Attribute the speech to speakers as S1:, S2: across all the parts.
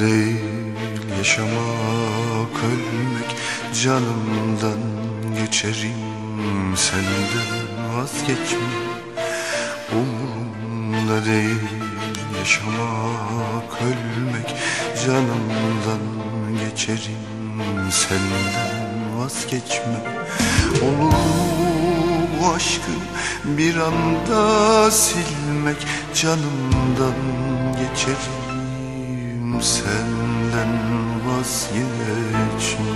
S1: Değil yaşamak ölmek. Canımdan geçerim senden vazgeçmem. Umurumda değil yaşamak ölmek. Canımdan geçerim senden vazgeçmem. Olur mu bu aşkı bir anda silmek. Canımdan geçerim senden vazgeçmem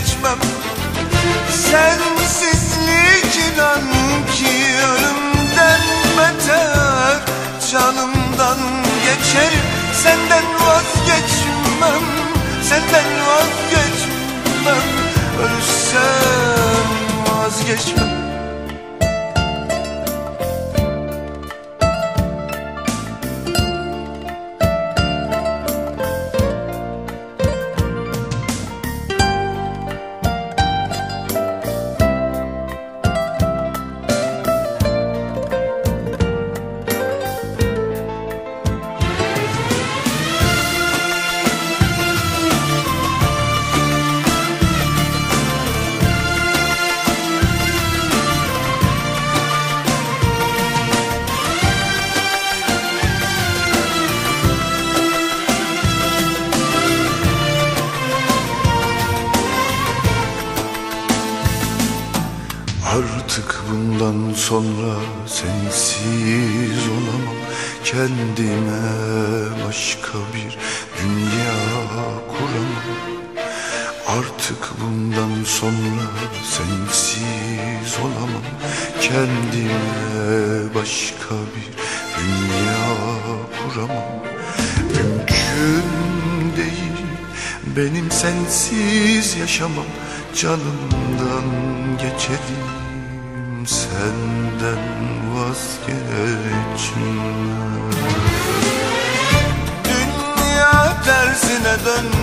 S2: vazgeçmem. Sensizlik inan ki ölümden beter Canımdan geçerim senden vazgeçmem Senden vazgeçmem. Ölsem vazgeçmem
S1: Artık bundan sonra sensiz olamam. Kendime başka bir dünya kuramam. Artık bundan sonra sensiz olamam. Kendime başka bir dünya kuramam. Mümkün değil benim sensiz yaşamam. Canımdan geçerim senden vazgeçmem.
S2: Dünya tersine vazgeçmem